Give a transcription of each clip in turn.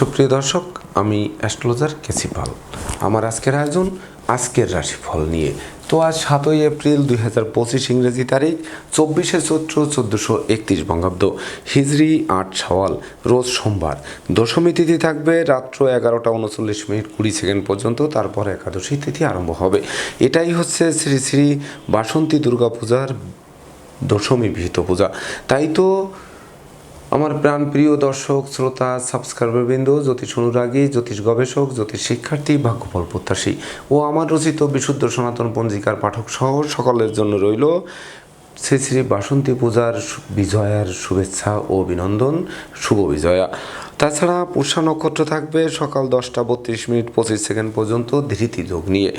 সুপ্রিয় দর্শক, আমি অ্যাস্ট্রোলজার কেসিপাল আমার আজকের আয়োজন আজকের রাশিফল নিয়ে। তো আজ সাতই এপ্রিল দুই হাজার পঁচিশ ইংরেজি তারিখ, চব্বিশে চৈত্র চোদ্দোশো একত্রিশ বঙ্গাব্দ। হিজরি আট সওয়াল, রোজ সোমবার। দশমী তিথি থাকবে রাত্র এগারোটা উনচল্লিশ মিনিট কুড়ি সেকেন্ড পর্যন্ত, তারপর একাদশী তিথি আরম্ভ হবে। এটাই হচ্ছে শ্রী শ্রী বাসন্তী দুর্গা পূজার দশমী বিহিত পূজা। তাই তো আমার প্রাণ প্রিয় দর্শক, শ্রোতা সাবস্ক্রাইবারবৃন্দ জ্যোতিষ অনুরাগী, জ্যোতিষ গবেষক, জ্যোতিষ শিক্ষার্থী ভাগ্যফল প্রত্যাশী ও আমার রচিত বিশুদ্ধ সনাতন পঞ্জিকার পাঠক সহ সকলের জন্য রইল শ্রী শ্রী বাসন্তী পূজার বিজয়ার শুভেচ্ছা ও অভিনন্দন, শুভ বিজয়া। তাছাড়া পুষা নক্ষত্র থাকবে সকাল দশটা বত্রিশ মিনিট পঁচিশ সেকেন্ড পর্যন্ত ধৃতি যোগ নিয়ে।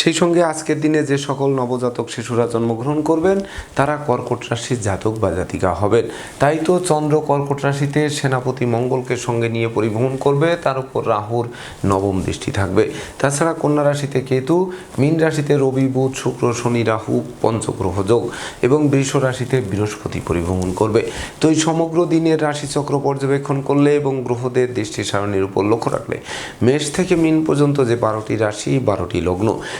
সেই সঙ্গে আজকের দিনে যে সকল নবজাতক শিশুরা জন্মগ্রহণ করবেন, তারা কর্কট রাশির জাতক বা জাতিকা হবেন। তাই তো চন্দ্র কর্কট রাশিতে সেনাপতি মঙ্গলকে সঙ্গে নিয়ে পরিভ্রমণ করবে, তার উপর রাহুর নবম দৃষ্টি থাকবে। তাছাড়া কন্যা রাশিতে কেতু, মীন রাশিতে রবি, বুধ, শুক্র, শনি, রাহু, পঞ্চগ্রহ যোগ এবং বৃষ রাশিতে বৃহস্পতি পরিভ্রমণ করবে। তো এই সমগ্র দিনের রাশিচক্র পর্যবেক্ষণ করলে এবং গ্রহদের দৃষ্টি সারণীর উপর লক্ষ্য রাখলে, মেষ থেকে মিন পর্যন্ত যে বারোটি রাশি, বারোটি লগ্ন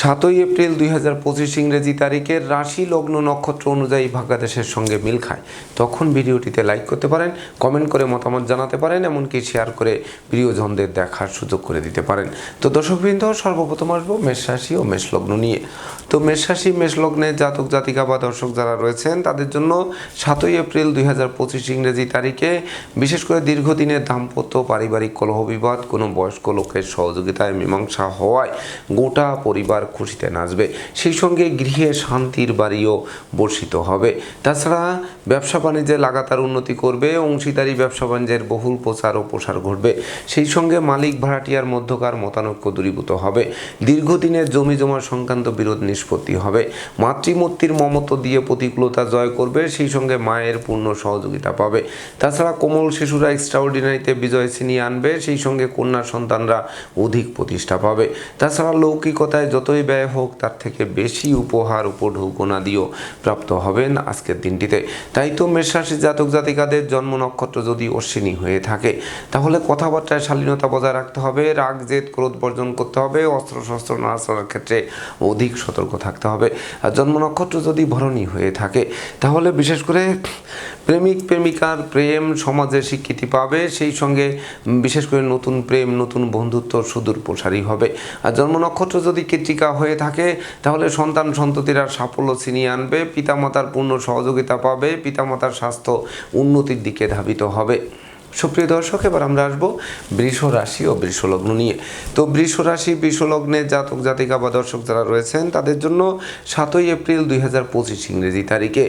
সাতই এপ্রিল দুই হাজার পঁচিশ ইংরেজি তারিখের রাশি লগ্ন নক্ষত্র অনুযায়ী ভাগ্যাদেশের সঙ্গে মিল খায়। তখন ভিডিওটিতে লাইক করতে পারেন কমেন্ট করে মতামত জানাতে পারেন, এমনকি শেয়ার করে প্রিয়জনদের দেখার সুযোগ করে দিতে পারেন। তো দর্শকবৃন্দ, সর্বপ্রথম আসব মেষ রাশি ও মেষলগ্ন নিয়ে। তো মেষ মেষলগ্নে জাতক, জাতিকা বা দর্শক যারা রয়েছেন, তাদের জন্য সাতই এপ্রিল দুই হাজার পঁচিশ ইংরেজি তারিখে বিশেষ করে দীর্ঘদিনের দাম্পত্য পারিবারিক কলহ বিবাদ, কোনো বয়স্ক লোকের সহযোগিতায় মীমাংসা হওয়ায় গোটা পরিবার খুশিতে নাচবে। সেই সঙ্গে গৃহে শান্তির বাড়িও বর্ষিত হবে। তাছাড়া ব্যবসা বাণিজ্যে লাগাতার উন্নতি করবে, অংশীদারি ব্যবসা বাণিজ্যের বহুল প্রচার ও প্রসার ঘটবে। সেই সঙ্গে মালিক ভাড়াটিয়ার মধ্যকার মতানৈক্য দূরীভূত হবে। দীর্ঘদিনের জমি জমা সংক্রান্ত বিরোধ নিষ্পত্তি হবে। মাতৃমূর্তির মমত্ব দিয়ে প্রতিকূলতা জয় করবে, সেই সঙ্গে মায়ের পূর্ণ সহযোগিতা পাবে। তাছাড়া কোমল শিশুরা এক্সট্রাঅর্ডিনারিতে বিজয় ছিনিয়ে আনবে, সেই সঙ্গে কন্যা সন্তানরা অধিক প্রতিষ্ঠা পাবে। তাছাড়া লৌকিকতায় যতই ব্যয় হোক, তার থেকে বেশি উপহার উপঢৌকনা দিয়েও প্রাপ্ত হবেন আজকের দিনটিতে। তাই তো মেষরাশি জাতক জাতিকাদের জন্ম নক্ষত্র যদি অশ্বিনী হয়ে থাকে, তাহলে কথাবার্তায় শালীনতা বজায় রাখতে হবে, রাগ, জেদ, ক্রোধ বর্জন করতে হবে অস্ত্র শস্ত্র নাড়াচড়ার ক্ষেত্রে অধিক সতর্ক থাকতে হবে। আর জন্ম নক্ষত্র যদি ভরণী হয়ে থাকে, তাহলে বিশেষ করে প্রেমিক, প্রেমিকার প্রেম সমাজে স্বীকৃতি পাবে, সেই সঙ্গে বিশেষ করে নতুন প্রেম, নতুন বন্ধুত্ব সুদূর প্রসারী হবে। আর জন্ম নক্ষত্র যদি কৃতিকা হয়ে থাকে, তাহলে সন্তান সন্ততিরা সাফল্য ছিনিয়ে আনবে, পিতামাতার পূর্ণ সহযোগিতা পাবে, পিতামাতার স্বাস্থ্য উন্নতির দিকে ধাবিত হবে। সুপ্রিয় দর্শক, এবার আমরা আসব বৃষ রাশি ও বৃষলগ্ন নিয়ে। তো বৃষ রাশি, বৃষ লগ্নের জাতক, জাতিকা বা দর্শক যারা রয়েছেন, তাদের জন্য সাতই এপ্রিল দুই হাজার পঁচিশ ইংরেজি তারিখে।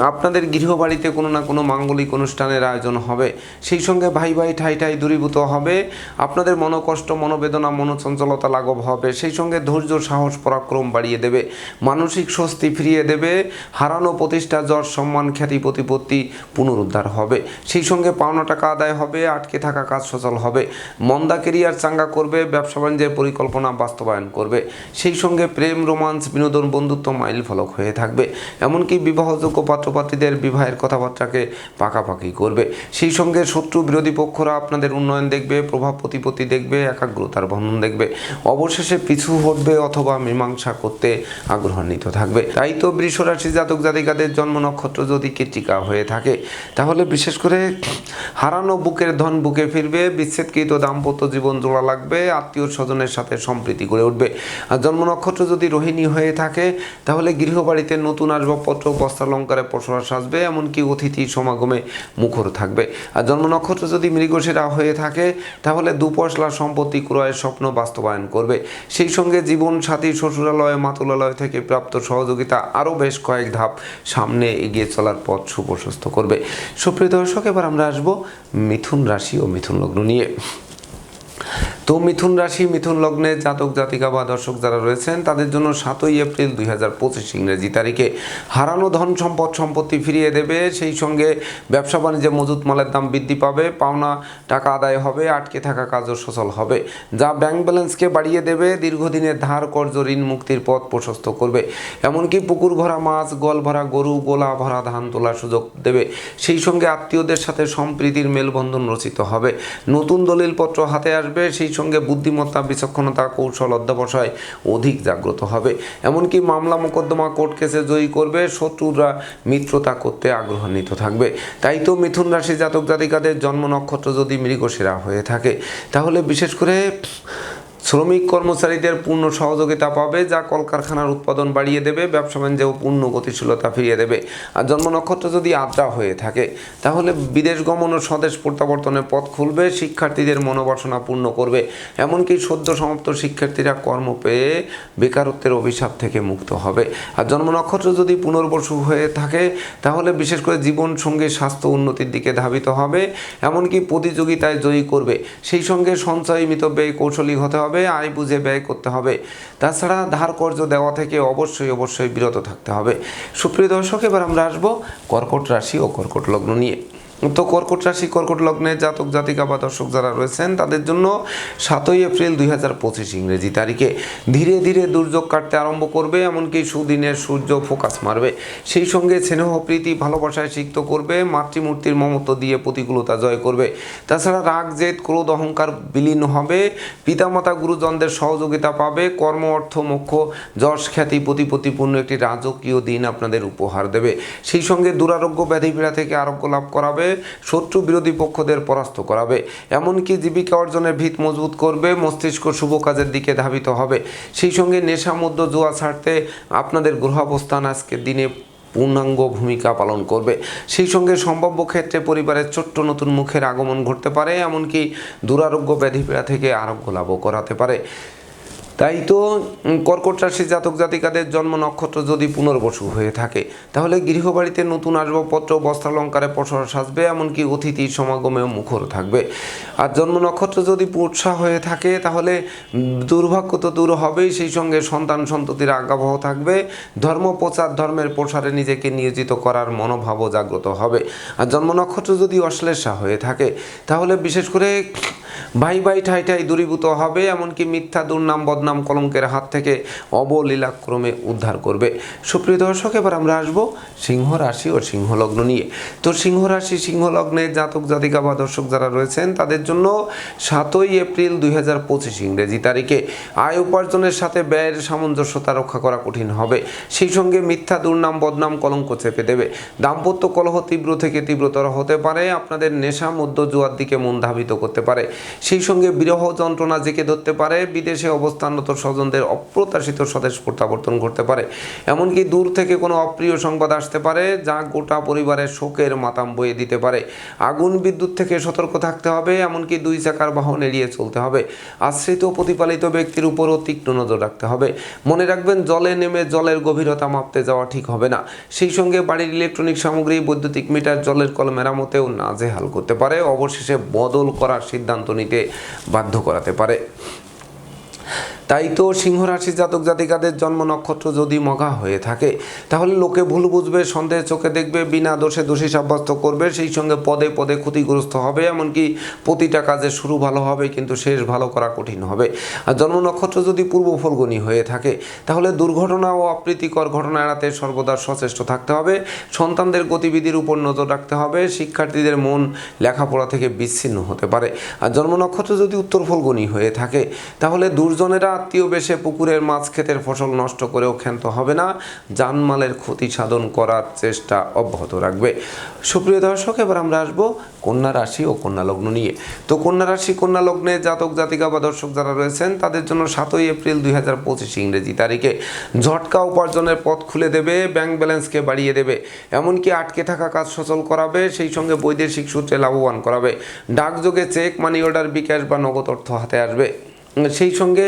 আপনাদের গৃহবাড়িতে কোনো না কোনো মাঙ্গলিক অনুষ্ঠানের আয়োজন হবে। সেই সঙ্গে ভাই ভাই ঠাই ঠাই দূরীভূত হবে। আপনাদের মনোকষ্ট, মনোবেদনা, মনোচঞ্চলতা লাঘব হবে। সেই সঙ্গে ধৈর্য, সাহস, পরাক্রম বাড়িয়ে দেবে। মানসিক স্বস্তি ফিরিয়ে দেবে। হারানো প্রতিষ্ঠা, যশ, সম্মান, খ্যাতি, প্রতিপত্তি পুনরুদ্ধার হবে। সেই সঙ্গে পাওনা টাকা আদায় হবে, আটকে থাকা কাজ সচল হবে। মন্দা কেরিয়ার চাঙ্গা করবে, ব্যবসা বাণিজ্যের পরিকল্পনা বাস্তবায়ন করবে। সেই সঙ্গে প্রেম, রোমান্স, বিনোদন, বন্ধুত্ব মাইল ফলক হয়ে থাকবে। এমনকি বিবাহযোগ্য পাত্রপাত্রীদের বিবাহের কথাবার্তাকে পাকাপাকি করবে। সেই সঙ্গে শত্রু বিরোধী পক্ষরা আপনাদের উন্নয়ন দেখবে, প্রভাব প্রতিপত্তি দেখবে, একাগ্রতার বন্ধন দেখবে। অবশেষে পিছু হটবে অথবা মীমাংসা করতে আগ্রহান্বিত থাকবে। তাই তো বৃষরাশি জাতক জাতিকাদের জন্ম নক্ষত্র যদি কৃতিকা হয়ে থাকে, তাহলে বিশেষ করে হারানো বুকের ধন বুকে ফিরবে, বিচ্ছেদকৃত দাম্পত্য জীবন জোড়া লাগবে, আত্মীয় স্বজনের সাথে সম্প্রীতি গড়ে উঠবে। আর জন্ম নক্ষত্র যদি রোহিণী হয়ে থাকে, তাহলে গৃহবাড়িতে নতুন আসবাবপত্র, বস্ত্রালঙ্কারে পসরা সাজবে, এমনকি অতিথি সমাগমে মুখর থাকবে। আর জন্ম নক্ষত্র যদি মৃগশিরা হয়ে থাকে, তাহলে দুপশলা সম্পত্তি ক্রয়ের স্বপ্ন বাস্তবায়ন করবে। সেই সঙ্গে জীবন সাথী, শ্বশুরালয়, মাতুলালয় থেকে প্রাপ্ত সহযোগিতা আরও বেশ কয়েক ধাপ সামনে এগিয়ে চলার পথ সুপ্রশস্ত করবে। সুপ্রিয় দর্শক, এবার আমরা আসব মিথুন রাশি ও মিথুন লগ্ন নিয়ে। তো মিথুন রাশি, মিথুন লগ্নে জাতক, জাতিকা বা দর্শক যারা রয়েছেন, তাদের জন্য সাতই এপ্রিল দুই হাজার পঁচিশ ইংরেজি তারিখে হারানো ধন সম্পদ, সম্পত্তি ফিরিয়ে দেবে। সেই সঙ্গে ব্যবসা বাণিজ্যে মজুত মালের দাম বৃদ্ধি পাবে, পাওনা টাকা আদায় হবে, আটকে থাকা কাজও সচল হবে, যা ব্যাংক ব্যালেন্সকে বাড়িয়ে দেবে দীর্ঘদিনের ধার, কর্জ, ঋণ মুক্তির পথ প্রশস্ত করবে। এমনকি পুকুর ভরা মাছ, গল ভরা গরু, গোলা ভরা ধান তোলার সুযোগ দেবে। সেই সঙ্গে আত্মীয়দের সাথে সম্প্রীতির মেলবন্ধন রচিত হবে। নতুন দলিলপত্র হাতে আসবে। সেই সঙ্গে বুদ্ধিমত্তা, বিচক্ষণতা, কৌশল অধ্যাবসায় অধিক জাগ্রত হবে। এমনকি মামলা মোকদ্দমা কোর্ট কেসে জয়ী করবে, শত্রুরা মিত্রতা করতে আগ্রহান্বিত থাকবে। তাই তো মিথুন রাশি জাতক জাতিকাদের জন্ম নক্ষত্র যদি মৃগশিরা হয়ে থাকে, তাহলে বিশেষ করে শ্রমিক কর্মচারীদের পূর্ণ সহযোগিতা পাবে, যা কলকারখানার উৎপাদন বাড়িয়ে দেবে, ব্যবসা বাণিজ্যেও পূর্ণ গতিশীলতা ফিরিয়ে দেবে। আর জন্ম নক্ষত্র যদি আদ্রা হয়ে থাকে, তাহলে বিদেশ গমন ও স্বদেশ প্রত্যাবর্তনের পথ খুলবে, শিক্ষার্থীদের মনোবাসনা পূর্ণ করবে। এমনকি সদ্য সমাপ্ত শিক্ষার্থীরা কর্ম পেয়ে বেকারত্বের অভিশাপ থেকে মুক্ত হবে। আর জন্ম নক্ষত্র যদি পুনর্বসু হয়ে থাকে, তাহলে বিশেষ করে জীবন সঙ্গে স্বাস্থ্য উন্নতির দিকে ধাবিত হবে। এমনকি প্রতিযোগিতায় জয়ী করবে। সেই সঙ্গে সঞ্চয় মিতব্যয় কৌশলী হতে হবে। আয় বুঝে ব্যয় করতে হবে। তাছাড়া ধার কর্য দেওয়া থেকে অবশ্যই অবশ্যই বিরত থাকতে হবে। সুপ্রিয় দর্শক, এবার আমরা আসব কর্কট রাশি ও কর্কট লগ্ন নিয়ে। তো কর্কট রাশি, কর্কট লগ্নে জাতক, জাতিকা বা দর্শক যারা রয়েছেন, তাদের জন্য সাতই এপ্রিল দুই হাজার পঁচিশ ইংরেজি তারিখে। ধীরে ধীরে দুর্যোগ কাটতে আরম্ভ করবে, এমনকি সুদিনের সূর্য ফোকাস মারবে। সেই সঙ্গে স্নেহ, প্রীতি, ভালোবাসায় সিক্ত করবে, মাতৃমূর্তির মমত্ব দিয়ে প্রতিকূলতা জয় করবে। তাছাড়া রাগ, জেদ, ক্রোধ, অহংকার বিলীন হবে। পিতামাতা, গুরুজনদের সহযোগিতা পাবে। কর্ম, অর্থ, মোক্ষ, যশ, খ্যাতি, প্রতিপত্তিপূর্ণ একটি রাজকীয় দিন আপনাদের উপহার দেবে। সেই সঙ্গে দুরারোগ্য ব্যাধি পীড়া থেকে আরোগ্য লাভ করাবে। শত্রু বিরোধী পক্ষদের পরাস্ত করাবে। এমনকি জীবিকা অর্জনের ভিত মজবুত করবে, মস্তিষ্ক শুভ কাজের দিকে ধাবিত হবে। সেই সঙ্গে নেশা মধ্য জুয়া ছাড়তে আপনাদের গ্রহাবস্থান আজকের দিনে পূর্ণাঙ্গ ভূমিকা পালন করবে। সেই সঙ্গে সম্ভাব্য ক্ষেত্রে পরিবারের ছোট্ট নতুন মুখের আগমন ঘটতে পারে, এমনকি দুরারোগ্য ব্যাধিপীড়া থেকে আরোগ্য লাভও করাতে পারে। তাই তো কর্কট রাশি জাতক জাতিকাদের জন্ম নক্ষত্র যদি পুনর্বসু হয়ে থাকে, তাহলে গৃহবাড়িতে নতুন আসবাবপত্র, বস্ত্রালঙ্কারে পসর সাজবে, এমনকি অতিথির সমাগমেও মুখর থাকবে। আর জন্ম নক্ষত্র যদি পুৎসা হয়ে থাকে, তাহলে দুর্ভাগ্য তো দূর হবেই, সেই সঙ্গে সন্তান সন্ততির আজ্ঞাবহ থাকবে। ধর্ম প্রচার, ধর্মের প্রসারে নিজেকে নিয়োজিত করার মনোভাবও জাগ্রত হবে। আর জন্ম নক্ষত্র যদি অশ্লেষা হয়ে থাকে, তাহলে বিশেষ করে ভাই ভাই ঠাই ঠাই দূরীভূত হবে, এমনকি মিথ্যা দুর্নাম, বদনাম কলঙ্কের হাত থেকে অবলীলাক্রমে উদ্ধার করবে। সুপ্রিয় দর্শক, এবার আমরা আসব সিংহ রাশি ও সিংহ লগ্ন নিয়ে। তো সিংহ রাশি সিংহ লগ্নের জাতক, জাতিকা বা দর্শক যারা রয়েছেন, তাদের জন্য সাতই এপ্রিল দুই হাজার পঁচিশ ইংরেজি তারিখে আয় উপার্জনের সাথে ব্যয়ের সামঞ্জস্যতা রক্ষা করা কঠিন হবে। সেই সঙ্গে মিথ্যা দুর্নাম, বদনাম কলঙ্ক চেপে দেবে। দাম্পত্য কলহ তীব্র থেকে তীব্রতর হতে পারে, আপনাদের নেশা মধ্য জুয়ার দিকে মন ধাবিত করতে পারে। সেই সঙ্গে বিরহ যন্ত্রণা জেঁকে ধরতে পারে, বিদেশে অবস্থানরত স্বজনদের অপ্রত্যাশিত স্বদেশ প্রত্যাবর্তন করতে পারে। এমনকি দূর থেকে কোনো অপ্রিয় সংবাদ আসতে পারে, যা গোটা পরিবারের শোকের মাতাম বয়ে দিতে পারে। আগুন বিদ্যুৎ থেকে সতর্ক থাকতে হবে, এমনকি দুই চাকার বাহন এড়িয়ে চলতে হবে। আশ্রিত প্রতিপালিত ব্যক্তির উপরও তীক্ষ্ণ নজর রাখতে হবে। মনে রাখবেন, জলে নেমে জলের গভীরতা মাপতে যাওয়া ঠিক হবে না। সেই সঙ্গে বাড়ির ইলেকট্রনিক সামগ্রী, বৈদ্যুতিক মিটার, জলের কল মেরামতেও নাজেহাল করতে পারে। অবশেষে বদল করার সিদ্ধান্ত নিতে বাধ্য করাতে পারে। তাই তো সিংহ রাশি জাতক জাতিকাদের জন্ম নক্ষত্র যদি মগা হয়ে থাকে, তাহলে লোকে ভুল বুঝবে, সন্দেহ চোখে দেখবে, বিনা দোষে দোষী সাব্যস্ত করবে, সেই সঙ্গে পদে পদে ক্ষতিগ্রস্ত হবে, এমনকি প্রতিটা কাজে শুরু ভালো হবে, কিন্তু শেষ ভালো করা কঠিন হবে। আর জন্ম নক্ষত্র যদি পূর্ব ফলগুনি হয়ে থাকে, তাহলে দুর্ঘটনা ও অপ্রীতিকর ঘটনা এড়াতে সর্বদা সচেষ্ট থাকতে হবে, সন্তানদের গতিবিধির উপর নজর রাখতে হবে, শিক্ষার্থীদের মন লেখাপড়া থেকে বিচ্ছিন্ন হতে পারে। আর জন্ম নক্ষত্র যদি উত্তর ফলগুনি হয়ে থাকে, তাহলে দুর্জনেরা আত্মীয় বেশে পুকুরের মাছ ক্ষেতের ফসল নষ্ট করেও ক্ষান্ত হবে না। জানমালের ক্ষতি সাধন করার চেষ্টা অব্যাহত রাখবে। সুপ্রিয় দর্শক, এবার আমরা আসব কন্যা রাশি ও কন্যা লগ্ন নিয়ে। তো কন্যা রাশি, কন্যা লগ্নে জাতক, জাতিকা বা দর্শক যারা রয়েছেন, তাদের জন্য সাতই এপ্রিল দুই হাজার পঁচিশ ইংরেজি তারিখে। ঝটকা উপার্জনের পথ খুলে দেবে, ব্যাংক ব্যালেন্সকে বাড়িয়ে দেবে। এমনকি আটকে থাকা কাজ সচল করাবে, সেই সঙ্গে বৈদেশিক সূত্রে লাভবান করাবে। ডাকযোগে চেক মানি অর্ডার বিকাশ বা নগদ অর্থ হাতে আসবে। সেই সঙ্গে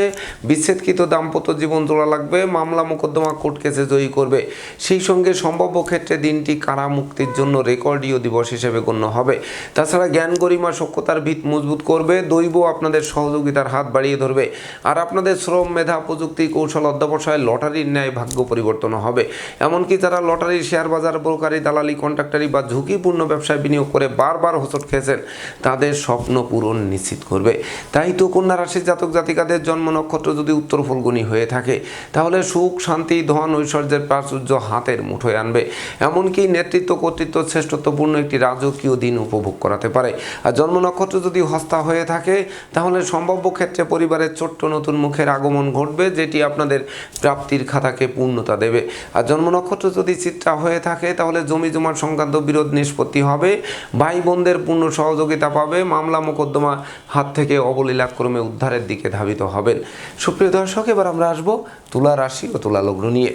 বিচ্ছেদকৃত দাম্পত্য জীবন জোড়া লাগবে, মামলা মোকদ্দমা কোর্ট কেসে জয়ী করবে। সেই সঙ্গে সম্ভাব্য ক্ষেত্রে দিনটি কারা মুক্তির জন্য রেকর্ডীয় দিবস হিসেবে গণ্য হবে। তাছাড়া জ্ঞান গরিমা সক্ষতার ভিত মজবুত করবে, দৈব আপনাদের সহযোগিতার হাত বাড়িয়ে ধরবে। আর আপনাদের শ্রম, মেধা, প্রযুক্তি, কৌশল, অধ্যবসায়, লটারির ন্যায় ভাগ্য পরিবর্তন হবে। এমনকি যারা লটারির শেয়ার বাজার ব্রোকারি, দালালি, কন্ট্রাক্টারি বা ঝুঁকিপূর্ণ ব্যবসায় বিনিয়োগ করে বারবার হোঁচট খেয়েছেন, তাদের স্বপ্ন পূরণ নিশ্চিত করবে। তাই তো কন্যা রাশির জাতক জাতিকাদের জন্ম নক্ষত্র যদি উত্তর ফলগুনি হয়ে থাকে, তাহলে সুখ, শান্তি, ধন, ঐশ্বর্যের প্রাচুর্য হাতের মুঠোয় আনবে। এমনকি নেতৃত্ব, কর্তৃত্ব, শ্রেষ্ঠত্বপূর্ণ একটি রাজকীয় দিন উপভোগ করাতে পারে। আর জন্ম নক্ষত্র যদি হস্তা হয়ে থাকে, তাহলে সম্ভাব্য ক্ষেত্রে পরিবারের ছোট্ট নতুন মুখের আগমন ঘটবে, যেটি আপনাদের প্রাপ্তির খাতাকে পূর্ণতা দেবে। আর জন্ম নক্ষত্র যদি চিত্রা হয়ে থাকে, তাহলে জমি জমার সংক্রান্ত বিরোধ নিষ্পত্তি হবে। ভাই বোনদের পূর্ণ সহযোগিতা পাবে। মামলা মোকদ্দমা হাত থেকে অবলীলাক্রমে উদ্ধারের দিকে ধাবিত হবেন। সুপ্রিয় দর্শক এবার আমরা আসব তুলা রাশি ও তুলা লগ্ন নিয়ে।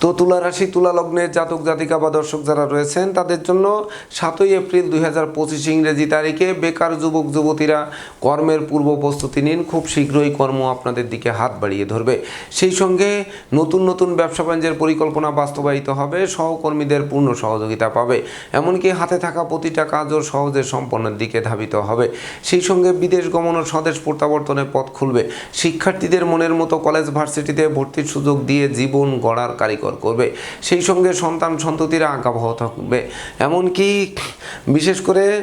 তো তুলা রাশি, তুলা লগ্নের জাতক, জাতিকা বা দর্শক যারা রয়েছেন, তাদের জন্য সাতই এপ্রিল দুই হাজার পঁচিশ ইংরেজি তারিখে বেকার যুবক, যুবতীরা কর্মের পূর্ব প্রস্তুতি নিন। খুব শীঘ্রই কর্ম আপনাদের দিকে হাত বাড়িয়ে ধরবে। সেই সঙ্গে নতুন নতুন ব্যবসা বাণিজ্যের পরিকল্পনা বাস্তবায়িত হবে। সহকর্মীদের পূর্ণ সহযোগিতা পাবে। এমনকি হাতে থাকা প্রতিটা কাজও সহজে সম্পন্নের দিকে ধাবিত হবে। সেই সঙ্গে বিদেশ গমন ও স্বদেশ প্রত্যাবর্তনের পথ খুলবে। শিক্ষার্থীদের মনের মতো কলেজ, ভার্সিটিতে ভর্তির সুযোগ দিয়ে জীবন গড়ার কারিগর করবে। সেই সঙ্গে সন্তান সন্ততিরা আঁকাবহ থাকবে। এমনকি বিশেষ করে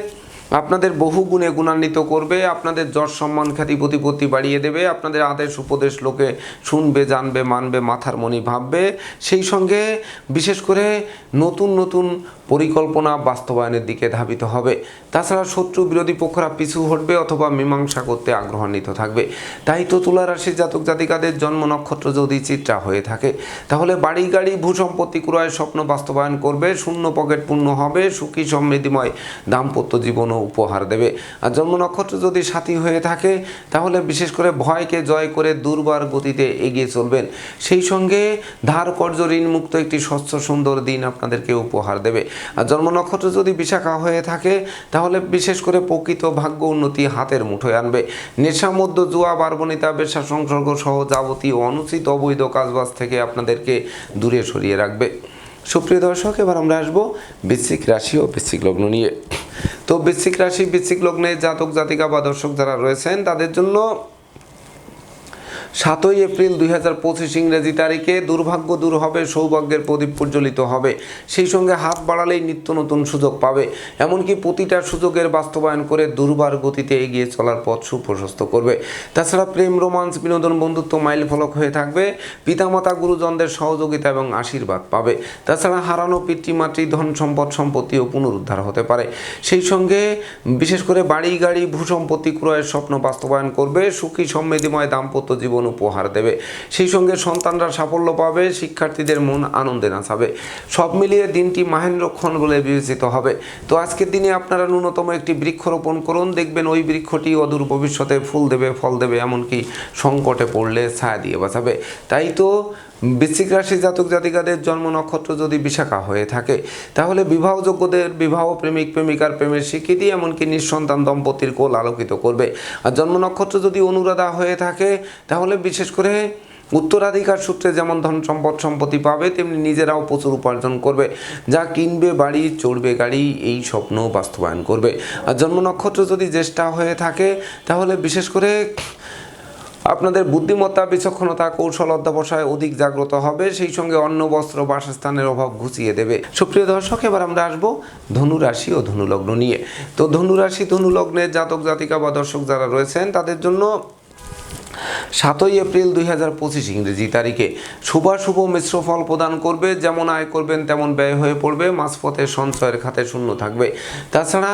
আপনাদের বহু গুণে গুণান্বিত করবে, আপনাদের যশ সম্মান খ্যাতি প্রতিপত্তি বাড়িয়ে দেবে, আপনাদের আদেশ উপদেশ লোকে শুনবে, জানবে, মানবে, মাথার মনি ভাববে। সেই সঙ্গে বিশেষ করে নতুন নতুন পরিকল্পনা বাস্তবায়নের দিকে ধাবিত হবে। তাছাড়া শত্রু বিরোধী পক্ষরা পিছু হটবে অথবা মীমাংসা করতে আগ্রহান্বিত থাকবে। তাই তো তুলা রাশির জাতক জাতিকাদের জন্ম নক্ষত্র যদি চিত্রা হয়ে থাকে, তাহলে বাড়ি, গাড়ি, ভূসম্পত্তি ক্রয়ের স্বপ্ন বাস্তবায়ন করবে, শূন্য পকেট পূর্ণ হবে, সুখী, সমৃদ্ধিময়, দাম্পত্য জীবনও উপহার দেবে। আর জন্ম নক্ষত্র যদি সাথী হয়ে থাকে, তাহলে বিশেষ করে ভয়কে জয় করে দুর্বার গতিতে এগিয়ে চলবেন। সেই সঙ্গে ধার কর্য ঋণমুক্ত একটি স্বচ্ছ সুন্দর দিন আপনাদেরকে উপহার দেবে। আর জন্ম নক্ষত্র যদি বিশাখা হয়ে থাকে, তাহলে বিশেষ করে প্রকৃত ভাগ্য উন্নতি হাতের মুঠোয় আনবে। নেশা মধ্য জুয়া, বার্বনিতা, বেশা, সংসর্গ সহ যাবতীয় অনুচিত অবৈধ কাজবাজ থেকে আপনাদেরকে দূরে সরিয়ে রাখবে। সুপ্রিয় দর্শক, এবার আমরা আসব বৃশ্চিক রাশি ও বৃশ্চিক লগ্ন নিয়ে। তো বৃশ্চিক রাশি বৃশ্চিক লগ্নে জাতক জাতিকা বা দর্শক যারা রয়েছেন তাদের জন্য সাতই এপ্রিল দুই হাজার পঁচিশ ইংরেজি তারিখে দুর্ভাগ্য দূর হবে, সৌভাগ্যের প্রদীপ প্রজ্বলিত হবে। সেই সঙ্গে হাত বাড়ালেই নিত্য নতুন সুযোগ পাবে। এমনকি প্রতিটা সুযোগের বাস্তবায়ন করে দুর্বার গতিতে এগিয়ে চলার পথ সুপ্রশস্ত করবে। তাছাড়া প্রেম, রোমান্স, বিনোদন, বন্ধুত্ব মাইল ফলক হয়ে থাকবে। পিতামাতা, গুরুজনদের সহযোগিতা এবং আশীর্বাদ পাবে। তাছাড়া হারানো পিতৃমাতৃ ধন সম্পদ, সম্পত্তিও পুনরুদ্ধার হতে পারে। সেই সঙ্গে বিশেষ করে বাড়ি, গাড়ি ভূসম্পত্তি ক্রয়ের স্বপ্ন বাস্তবায়ন করবে। সুখী, সমৃদ্ধিময় দাম্পত্য জীবন উপহার দেবে। সেই সঙ্গে সন্তানরা সাফল্য পাবে, শিক্ষার্থীদের মন আনন্দে নাচাবে। সব মিলিয়ে দিনটি মাহেন্দ্রক্ষণ বলে বিবেচিত হবে। তো আজকের দিনে আপনারা ন্যূনতম একটি বৃক্ষরোপণ করুন। দেখবেন ওই বৃক্ষটি অদূর ভবিষ্যতে ফুল দেবে, ফল দেবে, এমনকি সংকটে পড়লে ছায়া দিয়ে বাঁচাবে। তাই তো বৃশ্চিক রাশি জাতক জাতিকাদের জন্ম নক্ষত্র যদি বিশাখা হয়ে থাকে, তাহলে বিবাহযোগ্যদের বিবাহ প্রেমিক, প্রেমিকার প্রেমের স্বীকৃতি, এমনকি নিঃসন্তান দম্পতির কোল আলোকিত করবে। আর জন্ম নক্ষত্র যদি অনুরাধা হয়ে থাকে, তাহলে বিশেষ করে উত্তরাধিকার সূত্রে যেমন ধন সম্পদ সম্পত্তি পাবে, তেমনি নিজেরাও প্রচুর উপার্জন করবে। যা কিনবে, বাড়ি, চড়বে গাড়ি, এই স্বপ্ন বাস্তবায়ন করবে। আর জন্ম নক্ষত্র যদি জ্যেষ্ঠা হয়ে থাকে, তাহলে বিশেষ করে আপনাদের বুদ্ধিমত্তা, বিচক্ষণতা, কৌশল অধ্যাবসায় অধিক জাগ্রত হবে, সেই সঙ্গে অন্ন, বস্ত্র, বাসস্থানের অভাব ঘুচিয়ে দেবে। সুপ্রিয় দর্শক, এবার আমরা আসব ধনুরাশি ও ধনুলগ্ন নিয়ে। তো ধনুরাশি, ধনুলগ্নের জাতক জাতিকা বা দর্শক যারা রয়েছেন, তাদের জন্য সাতই এপ্রিল দুই হাজার পঁচিশ ইংরেজি তারিখে শুভাশুভ মিশ্র ফল প্রদান করবে, যেমন আয় করবেন তেমন ব্যয় হয়ে পড়বে, মাঝপথে সঞ্চয়ের খাতে শূন্য থাকবে। তাছাড়া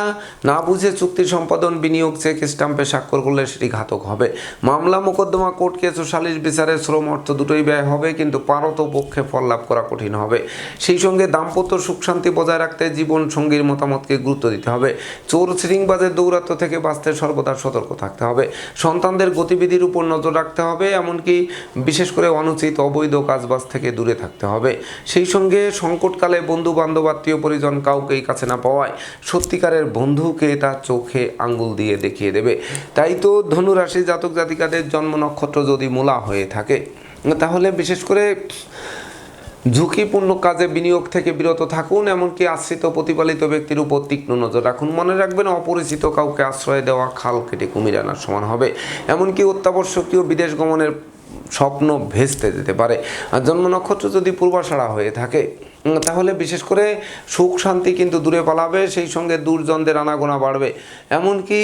না বুঝে চুক্তি সম্পাদন, বিনিয়োগ চেক স্টাম্পে স্বাক্ষর করলে সেটি ঘাতক হবে। মামলা মোকদ্দমা কোর্ট কেস ও সালিশ বিচারে শ্রম অর্থ দুটোই ব্যয় হবে, কিন্তু পারত পক্ষে ফল লাভ করা কঠিন হবে। সেই সঙ্গে দাম্পত্য সুখ শান্তি বজায় রাখতে জীবন সঙ্গীর মতামতকে গুরুত্ব দিতে হবে। চোর শৃঙ্গবাজের দৌরাত্ম থেকে বাঁচতে সর্বদা সতর্ক থাকতে হবে। সন্তানদের গতিবিধির উপর নজর রাখতে হবে, এমনকি বিশেষ করে অনুচিত অবৈধ কাজবাজ থেকে দূরে থাকতে হবে। সেই সঙ্গে সংকটকালে বন্ধু বান্ধব আত্মীয় পরিজন কাউকেই কাছে না পাওয়ায় সত্যিকারের বন্ধুকে তার চোখে আঙ্গুল দিয়ে দেখিয়ে দেবে। তাই তো ধনুরাশি জাতক জাতিকাদের জন্ম নক্ষত্র যদি মূলা হয়ে থাকে, তাহলে বিশেষ করে ঝুঁকিপূর্ণ কাজে বিনিয়োগ থেকে বিরত থাকুন, এমনকি আশ্রিত প্রতিপালিত ব্যক্তির উপর তীক্ষ্ণ নজর রাখুন। মনে রাখবেন, অপরিচিত কাউকে আশ্রয় দেওয়া খাল কেটে কুমির আনার সমান হবে। এমনকি অত্যাবশ্যকীয় বিদেশ গমনের স্বপ্ন ভেস্তে যেতে পারে। আর জন্ম নক্ষত্র যদি পূর্বাশাড়া হয়ে থাকে তাহলে বিশেষ করে সুখ শান্তি কিন্তু দূরে পালাবে, সেই সঙ্গে দূরজনদের আনাগোনা বাড়বে। এমনকি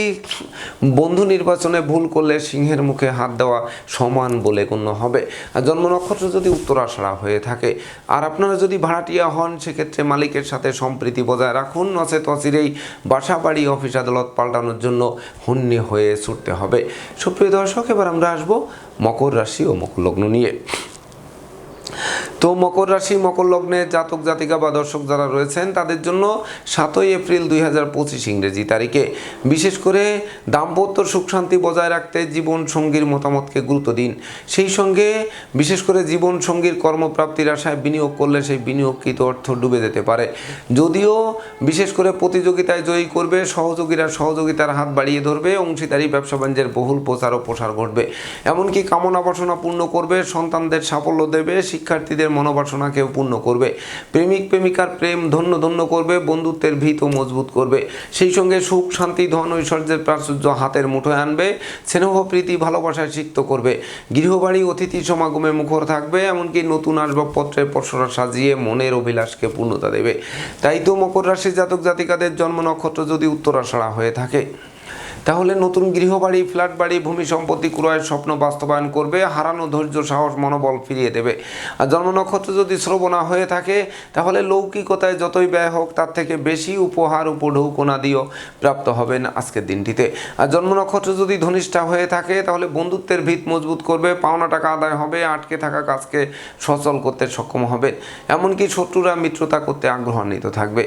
বন্ধু নির্বাচনে ভুল করলে সিংহের মুখে হাত দেওয়া সমান বলে গণ্য হবে। আর জন্ম নক্ষত্র যদি উত্তরাষাড়া হয়ে থাকে, আর আপনারা যদি ভাড়াটিয়া হন, সেক্ষেত্রে মালিকের সাথে সম্প্রীতি বজায় রাখুন নচেত অচিরেই বাসা বাড়ি অফিস আদালত পাল্টানোর জন্য হন্যে হয়ে ছুটতে হবে। সুপ্রিয় দর্শক, এবার আমরা আসব মকর রাশি ও মকর লগ্ন নিয়ে। তো মকর রাশি, মকর লগ্নের জাতক, জাতিকা বা দর্শক যারা রয়েছেন, তাদের জন্য সাতই এপ্রিল দুই হাজার পঁচিশ ইংরেজি তারিখে। বিশেষ করে দাম্পত্য সুখ শান্তি বজায় রাখতে জীবন সঙ্গীর মতামতকে গুরুত্ব দিন। সেই সঙ্গে বিশেষ করে জীবন সঙ্গীর কর্মপ্রাপ্তির আশায় বিনিয়োগ করলে সেই বিনিয়োগকৃত অর্থ ডুবে যেতে পারে। যদিও বিশেষ করে প্রতিযোগিতায় জয়ী করবে, সহযোগীরা সহযোগিতার হাত বাড়িয়ে ধরবে, অংশীদারি, ব্যবসা বাণিজ্যের বহুল প্রচার ও প্রসার ঘটবে। এমনকি কামনা বাসনা পূর্ণ করবে, সন্তানদের সাফল্য দেবে, শিক্ষার্থীদের মনোবাসনাকেও পূর্ণ করবে। প্রেমিক প্রেমিকার প্রেম ধন্য ধন্য করবে, বন্ধুত্বের ভিত মজবুত করবে। সেই সঙ্গে সুখ, শান্তি, ধন, ঐশ্বর্যের প্রাচুর্য হাতের মুঠোয় আনবে, স্নেহ, প্রীতি, ভালোবাসায় সিক্ত করবে। গৃহবাড়ি, অতিথি সমাগমে মুখর থাকবে, এমনকি নতুন আসবাবপত্রের পসরা সাজিয়ে মনের অভিলাষকে পূর্ণতা দেবে। তাই তো মকর রাশির জাতক জাতিকাদের জন্ম নক্ষত্র যদি উত্তরাষাড়া হয়ে থাকে। তাহলে নতুন গৃহবাড়ি ফ্ল্যাট বাড়ি ভূমি সম্পত্তি ক্রয়ের স্বপ্ন বাস্তবায়ন করবে, হারানো ধৈর্য, সাহস, মনোবল ফিরিয়ে দেবে। আর জন্ম নক্ষত্র যদি শ্রবণা হয়ে থাকে, তাহলে লৌকিকতায় যতই ব্যয় হোক, তার থেকে বেশি উপহার উপঢৌকনা দিয়েও প্রাপ্ত হবেন আজকের দিনটিতে। আর জন্ম নক্ষত্র যদি ধনিষ্ঠা হয়ে থাকে, তাহলে বন্ধুত্বের ভিত মজবুত করবে, পাওনা টাকা আদায় হবে, আটকে থাকা কাজকে সচল করতে সক্ষম হবে। এমনকি শত্রুরা মিত্রতা করতে আগ্রহান্বিত থাকবে।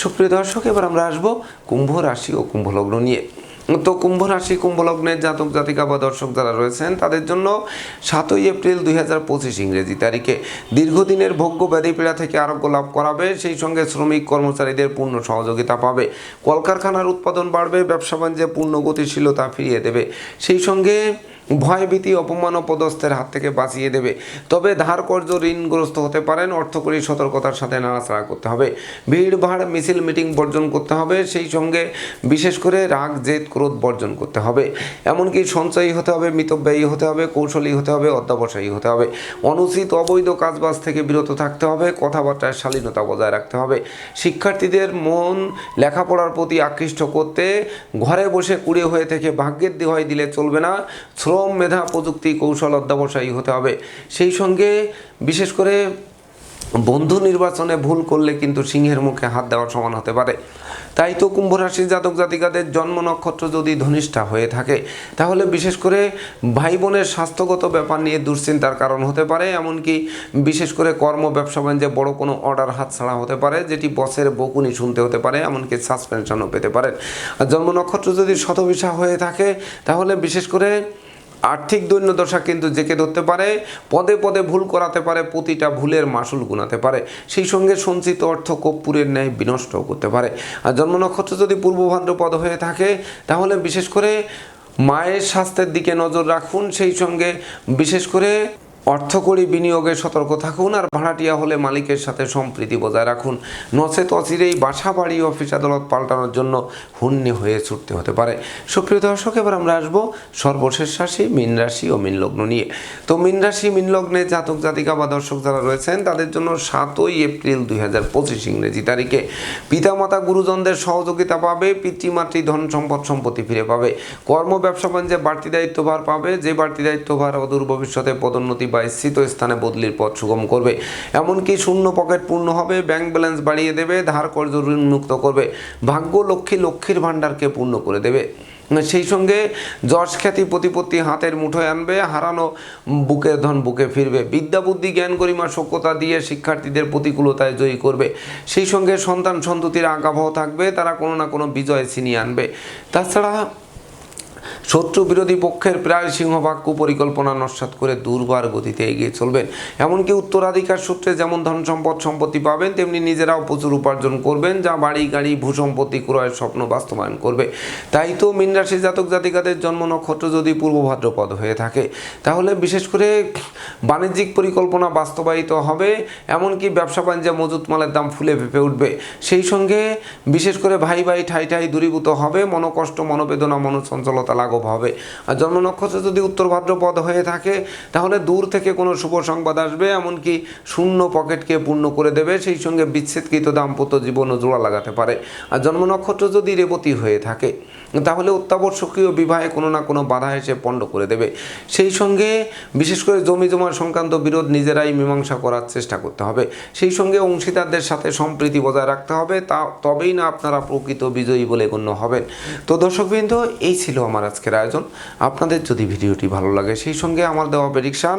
সুপ্রিয় দর্শক, এবার আমরা আসব কুম্ভ রাশি ও কুম্ভ লগ্ন নিয়ে। তো কুম্ভ রাশি কুম্ভ জাতক, জাতিকা বা দর্শক যারা রয়েছেন, তাদের জন্য সাতই এপ্রিল দুই হাজার পঁচিশ ইংরেজি তারিখে দীর্ঘদিনের ভোগ্য ব্যাধি পীড়া থেকে আরোগ্য লাভ করাবে। সেই সঙ্গে শ্রমিক কর্মচারীদের পূর্ণ সহযোগিতা পাবে। কলকারখানার উৎপাদন বাড়বে, ব্যবসা বাণিজ্যে পূর্ণ গতিশীলতা ফিরিয়ে দেবে। সেই সঙ্গে ভয়ভীতি, অপমান ও পদস্থের হাত থেকে বাঁচিয়ে দেবে। তবে ধার কর্য ঋণগ্রস্ত হতে পারেন, অর্থকরী সতর্কতার সাথে নাড়াচাড়া করতে হবে। ভিড় ভাড় মিছিল মিটিং বর্জন করতে হবে, সেই সঙ্গে বিশেষ করে রাগ, জেদ, ক্রোধ বর্জন করতে হবে। এমনকি সঞ্চয়ী হতে হবে, মিতব্যয়ী হতে হবে, কৌশলী হতে হবে অধ্যাবসায়ী হতে হবে। অনুচিত অবৈধ কাজবাজ থেকে বিরত থাকতে হবে, কথাবার্তায় শালীনতা বজায় রাখতে হবে। শিক্ষার্থীদের মন লেখাপড়ার প্রতি আকৃষ্ট করতে, ঘরে বসে কুড়ে হয়ে থেকে ভাগ্যের দোহাই দিলে চলবে না। শ্রম মেধা, প্রযুক্তি, কৌশল অধ্যাবসায়ী হতে হবে। সেই সঙ্গে বিশেষ করে বন্ধু নির্বাচনে ভুল করলে কিন্তু সিংহের মুখে হাত দেওয়ার সমান হতে পারে। তাই তো কুম্ভ রাশির জাতক জাতিকাদের জন্ম নক্ষত্র যদি ধনিষ্ঠা হয়ে থাকে, তাহলে বিশেষ করে ভাই বোনের স্বাস্থ্যগত ব্যাপার নিয়ে দুশ্চিন্তার কারণ হতে পারে, এমনকি বিশেষ করে কর্ম, ব্যবসা, বাণিজ্যে বড় কোনো অর্ডার হাতছাড়া হতে পারে, যেটি বসের বকুনি শুনতে হতে পারে, এমনকি সাসপেনশনও পেতে পারেন। আর জন্ম নক্ষত্র যদি শতবিশা হয়ে থাকে, তাহলে বিশেষ করে আর্থিক দৈন্যদশা কিন্তু জেকে ধরতে পারে, পদে পদে ভুল করাতে পারে, প্রতিটা ভুলের মাসুল গুনাতে পারে। সেই সঙ্গে সঞ্চিত অর্থ কর্পূরের ন্যায় বিনষ্ট করতে পারে। আর জন্ম নক্ষত্র যদি পূর্ব পদ হয়ে থাকে, তাহলে বিশেষ করে মায়ের স্বাস্থ্যের দিকে নজর রাখুন। সেই সঙ্গে বিশেষ করে অর্থকরী বিনিয়োগে সতর্ক থাকুন আর ভাড়াটিয়া হলে মালিকের সাথে সম্প্রীতি বজায় রাখুন। নচেত অচিরেই বাসা বাড়ি অফিস আদালত পাল্টানোর জন্য হুন্নি হয়ে ছুটতে হতে পারে। সুপ্রিয় দর্শক, এবার আমরা আসব সর্বশেষ রাশি, মীন রাশি ও মীন লগ্ন নিয়ে। তো মীন রাশি, মীন লগ্নে জাতক, জাতিকা বা দর্শক যারা রয়েছেন, তাদের জন্য সাতই এপ্রিল দুই হাজার পঁচিশ ইংরেজি তারিখে। পিতামাতা গুরুজনদের সহযোগিতা পাবে, পিতৃমাতৃ ধন সম্পদ সম্পত্তি ফিরে পাবে। কর্ম, ব্যবসা, বাণিজ্যে বাড়তি দায়িত্বভার পাবে। যে বাড়তি দায়িত্বভার অদূর ভবিষ্যতে পদোন্নতি বা স্থিত স্থানে বদলির পথ সুগম করবে। এমনকি শূন্য পকেট পূর্ণ হবে ব্যাংক ব্যালেন্স বাড়িয়ে দেবে, ধার কর্য ঋণ মুক্ত করবে, ভাগ্য লক্ষ্মী লক্ষ্মীর ভাণ্ডারকে পূর্ণ করে দেবে। সেই সঙ্গে যশ খ্যাতি প্রতিপত্তি হাতের মুঠোয় আনবে, হারানো বুকের ধন বুকে ফিরবে। বিদ্যা বুদ্ধি জ্ঞান গরিমা সভ্যতা দিয়ে শিক্ষার্থীদের প্রতিকূলতায় জয়ী করবে। সেই সঙ্গে সন্তান সন্ততির আগাভাও থাকবে, তারা কোনো না কোনো বিজয় ছিনিয়ে আনবে। তাছাড়া শত্রু বিরোধী পক্ষের প্রায় সিংহভাগ কুপরিকল্পনা নস্বাত করে দুর্বার গতিতে এগিয়ে চলবেন। এমনকি উত্তরাধিকার সূত্রে যেমন ধন সম্পদ সম্পত্তি পাবেন, তেমনি নিজেরাও প্রচুর উপার্জন করবেন, যা বাড়ি, গাড়ি ভূসম্পত্তি ক্রয়ের স্বপ্ন বাস্তবায়ন করবে। তাই তো মীন রাশি জাতক জাতিকাদের জন্ম নক্ষত্র যদি পূর্ব ভাদ্রপদ হয়ে থাকে, তাহলে বিশেষ করে বাণিজ্যিক পরিকল্পনা বাস্তবায়িত হবে, এমনকি ব্যবসা বাণিজ্যে মজুত মালের দাম ফুলে ফেপে উঠবে। সেই সঙ্গে বিশেষ করে ভাই ভাই ঠাই ঠাই দূরীভূত হবে, মনোকষ্ট, মনোবেদনা, মনোচঞ্চলতা লাঘব হবে আর জন্ম নক্ষত্র যদি উত্তর ভাদ্রপদ হয়ে থাকে, তাহলে দূর থেকে কোনো শুভ সংবাদ আসবে, এমনকি শূন্য পকেটকে পূর্ণ করে দেবে, সেই সঙ্গে বিচ্ছেদকৃত দাম্পত্য জীবনও জোড়া লাগাতে পারে। আর জন্ম নক্ষত্র যদি রেবতী হয়ে থাকে তাহলে অত্যাবশ্যকীয় বিবাহে কোনো না কোনো বাধা এসে পণ্ড করে দেবে। সেই সঙ্গে বিশেষ করে জমি জমা সংক্রান্ত বিরোধ নিজেরাই মীমাংসা করার চেষ্টা করতে হবে। সেই সঙ্গে অংশীদারদের সাথে সম্প্রীতি বজায় রাখতে হবে, তা তবেই না আপনারা প্রকৃত বিজয়ী বলে গণ্য হবেন। তো দর্শকবৃন্দ, এই ছিল আমার আজকের আয়োজন। আপনাদের যদি ভিডিওটি ভালো লাগে, সেই সঙ্গে আমার দেওয়া প্রেডিকশান